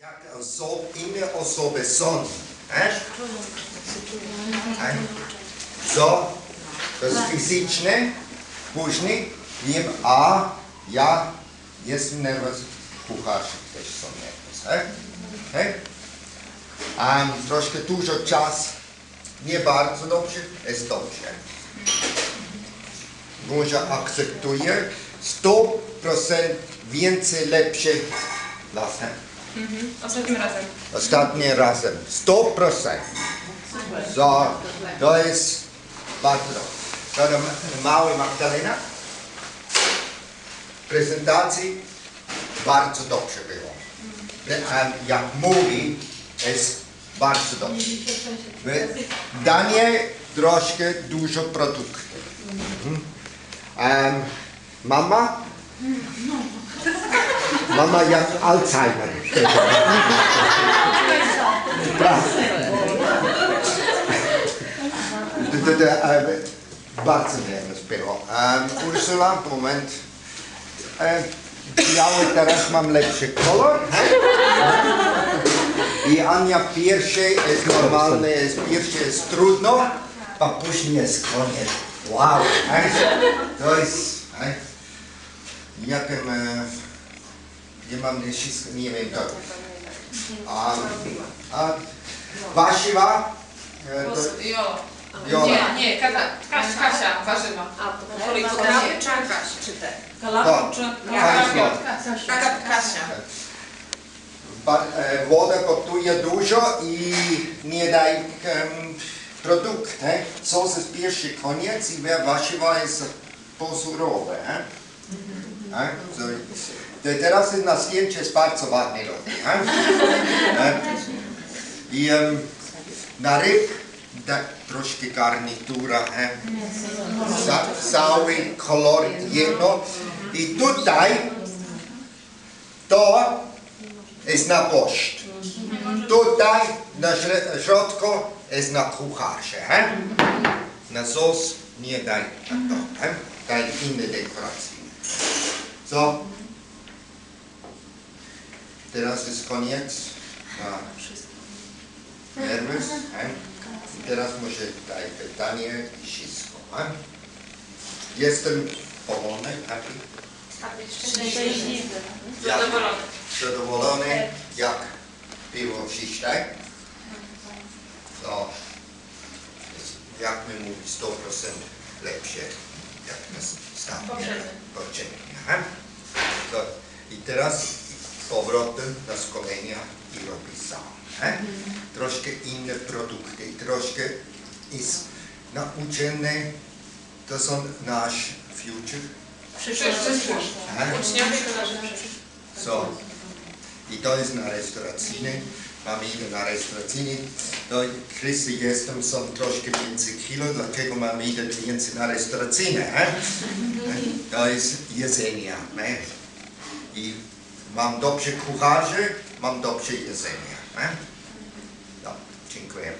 Jak oso- inne osoby są. E? E? Co? To jest fizyczne. Później wiem, a ja jestem nerwowy. Kucharze też są nerwowe. E? E? A troszkę dużo czas. Nie bardzo dobrze, jest dobrze. Może akceptuję 100% więcej lepsze lasem. Mhm. Ostatnim razem. Ostatnim razem 100%. So, to jest bardzo dobrze. To ma- mały Magdalena. Prezentacji bardzo dobrze było. A Jak mówi, jest bardzo dobrze. Danie troszkę dużo produktów. Mhm. Em, mama? Mama jak Alzheimer. Prawda. E, Bardzo nerwus było. Um, Ursula, moment. E, Biały teraz mam lepszy kolor. I Ania pierwszy jest normalny, jest pierwszy jest trudno, a później jest koniec. Wow. e, To jest... e, Jakim... Nie mam wszystko, nie wiem to. A, a warzywa? e, to- Jo. Jola. Nie, nie, Kasia, Kasia, Kasia warzywa. Woli potrafię czy Kasia? Czy te? To, Kasia. Kasia. Kasia. E, Woda gotuje dużo i nie daj em, produkt. E? Sos jest pierwszy koniec i warzywa jest posurowe. E? E? So, te- teraz jest na zdjęciu jest bardzo ładny robi. E? E? I em, na ryb da, troszkę garnitura. E? Ca, cały kolor jedno. I tutaj to jest na poszcz. Tutaj na środku jest na kucharze. He? Na sos nie daj na to. He? Daj inne dekoracje. Co? Teraz jest koniec. Na? I teraz może daj pytanie i wszystko. Jestem powolny, happy. Jak? Zadowolony. zadowolony, jak było dzisiaj. To jest, jak my mówimy, 100% lepsze, jak na stanie. Poprzednie. Poprzednie. aha. To, I teraz powrotem na szkolenia i robi sam. he? Troszkę inne produkty, troszkę jest nauczone, to są nasz future. Przyszłość. Aha. Uczniowie to nasze przyszłość. So, i to jest na restauracyjny. Mamy idę na restauracyjny. To Krysy jestem, są troszkę więcej kilo, dlatego mamy idę więcej na restauracyjne. he? To jest jedzenie. Ne? I mam dobrze kucharzy, mam dobrze jedzenie. No, dziękuję.